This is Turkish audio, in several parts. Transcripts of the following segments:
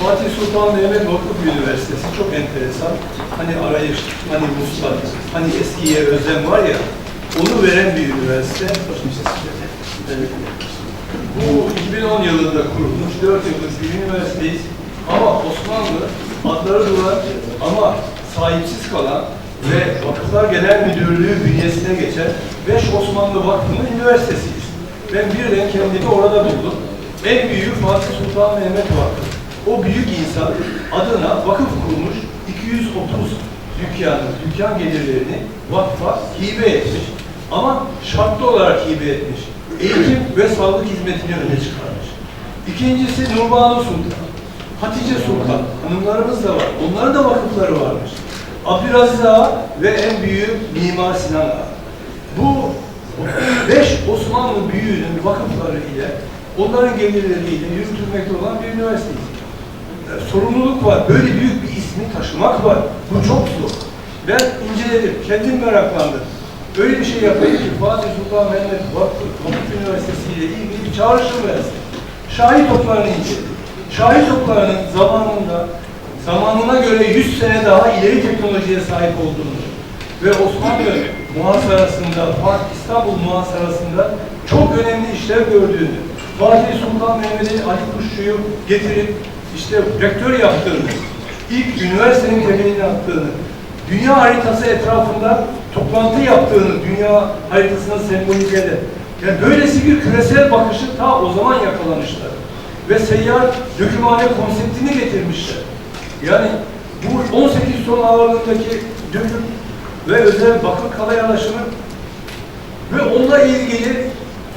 Fatih Sultan Mehmet Vakıf Üniversitesi çok enteresan. Hani arayış, hani vuslat, hani eskiye özlem var ya, onu veren bir üniversite. Bu 2010 yılında kurulmuş, 4 yıllık bir üniversiteyiz. Ama Osmanlı adları duran ama sahipsiz kalan ve Vakıflar Genel Müdürlüğü bünyesine geçen 5 Osmanlı Vakfı'nın üniversitesiyiz. Ben birden kendimi orada buldum. En büyüğü Fatih Sultan Mehmet Vakfı. O büyük insan adına vakıf kurmuş 230 dükkanı, dükkan gelirlerini vakfa hibe etmiş. Ama şartlı olarak hibe etmiş. Eğitim ve sağlık hizmetini öne çıkarmış. İkincisi Nurbanu Sultan. Hatice Sultan. Hanımlarımız da var. Onların da vakıfları varmış. Abdülaziz Ağa ve en büyüğü Mimar Sinan Ağa. Bu beş Osmanlı büyüğünün vakıfları ile onların gelirleriyle yürütülmekte olan bir üniversiteyiz. E, Sorumluluk var. Böyle büyük bir ismi taşımak var. Bu çok zor. Ben inceledim. Kendim meraklandım. Öyle bir şey yapayım ki Fatih Sultan Mehmet Vakfı Vakıf Üniversitesi ile ilgili bir çağrışım versin. Şahit toplarını inceledim. Şahit toplarının zamanında zamanına göre 100 sene daha ileri teknolojiye sahip olduğunu ve Osmanlı muhasarasında, Fatih İstanbul muhasarasında çok önemli işler gördüğünü, Fatih Sultan Mehmet'in Ali Kuşçu'yu getirip işte rektör yaptığını, ilk üniversitenin temelini attığını, dünya haritası etrafında toplantı yaptığını, dünya haritasına sembolize eden, yani böylesi bir küresel bakışı ta o zaman yakalamışlar. Ve seyyar dökümhane konseptini getirmişler. Yani bu 18 ton ağırlığındaki döküm ve özel bakım kala yanaşımı ve onunla ilgili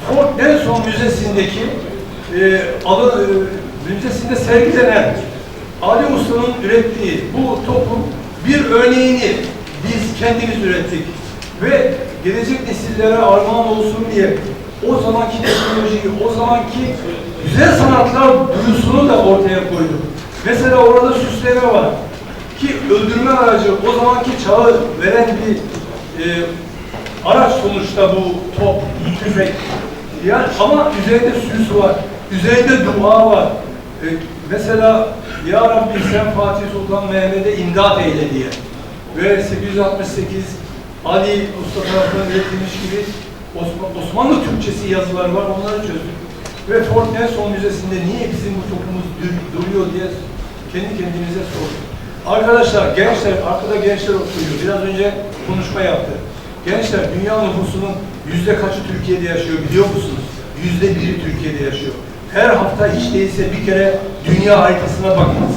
Fort Nelson Müzesi'ndeki e, alı, e, müzesinde sergilenen Ali Usta'nın ürettiği bu topun bir örneğini biz kendimiz ürettik ve gelecek nesillere armağan olsun diye o zamanki teknolojiyi, o zamanki güzel sanatlar duyusunu da ortaya koyduk. Mesela orada süsleme var ki öldürme aracı o zamanki çağı veren bir e, araç sonuçta bu top, tüfek. Yani ama üzerinde süs var, üzerinde dua var. E, mesela Ya Rabbi sen Fatih Sultan Mehmet'e imdat eyle diye. Ve 868 Ali Usta tarafından üretilmiş gibi Osman- Osmanlı Türkçesi yazılar var, onları çözdük. Ve Fort Nelson Müzesi'nde niye bizim bu topumuz dur- duruyor diye kendi kendimize sorduk. Arkadaşlar, gençler, arkada gençler oturuyor. Biraz önce konuşma yaptı. Gençler, dünya nüfusunun yüzde kaçı Türkiye'de yaşıyor biliyor musunuz? Yüzde biri Türkiye'de yaşıyor. Her hafta hiç değilse bir kere dünya haritasına bakınız.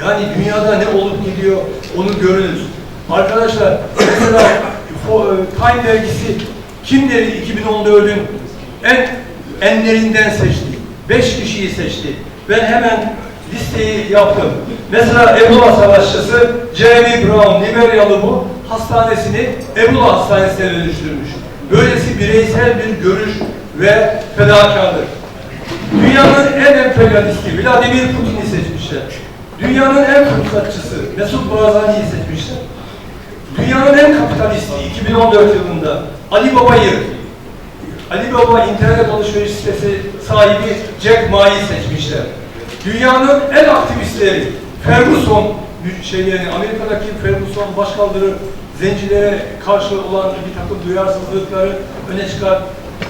Yani dünyada ne olup gidiyor onu görünüz. Arkadaşlar, mesela e, Time dergisi kimleri 2014'ün en enlerinden seçti. Beş kişiyi seçti. Ben hemen listeyi yaptım. Mesela Ebola Savaşçısı Jeremy Brown, Liberyalı bu, hastanesini Ebola Hastanesi'ne dönüştürmüş. Böylesi bireysel bir görüş ve fedakarlık. Dünyanın en emperyalisti Vladimir Putin'i seçmişler. Dünyanın en fırsatçısı Mesut Barzani'yi seçmişler. Dünyanın en kapitalisti 2014 yılında Ali Baba'yı Ali Baba internet alışveriş sitesi sahibi Jack Ma'yı seçmişler. Dünyanın en aktivistleri Ferguson şeylerini, Amerika'daki Ferguson başkaldırı zencilere karşı olan bir takım duyarsızlıkları öne çıkar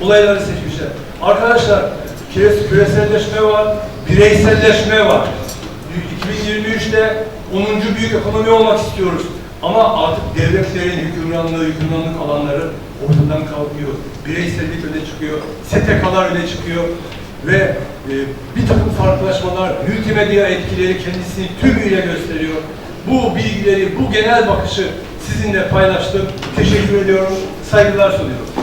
olayları seçmişler. Arkadaşlar küreselleşme var, bireyselleşme var. 2023'te 10. büyük ekonomi olmak istiyoruz. Ama artık devletlerin hükümranlığı, hükümranlık alanları ortadan kalkıyor. Bireysellik öne çıkıyor, STK'lar öne çıkıyor ve e, bir takım farklılaşmalar, multimedya etkileri kendisini tümüyle gösteriyor. Bu bilgileri, bu genel bakışı sizinle paylaştım. Teşekkür ediyorum, saygılar sunuyorum.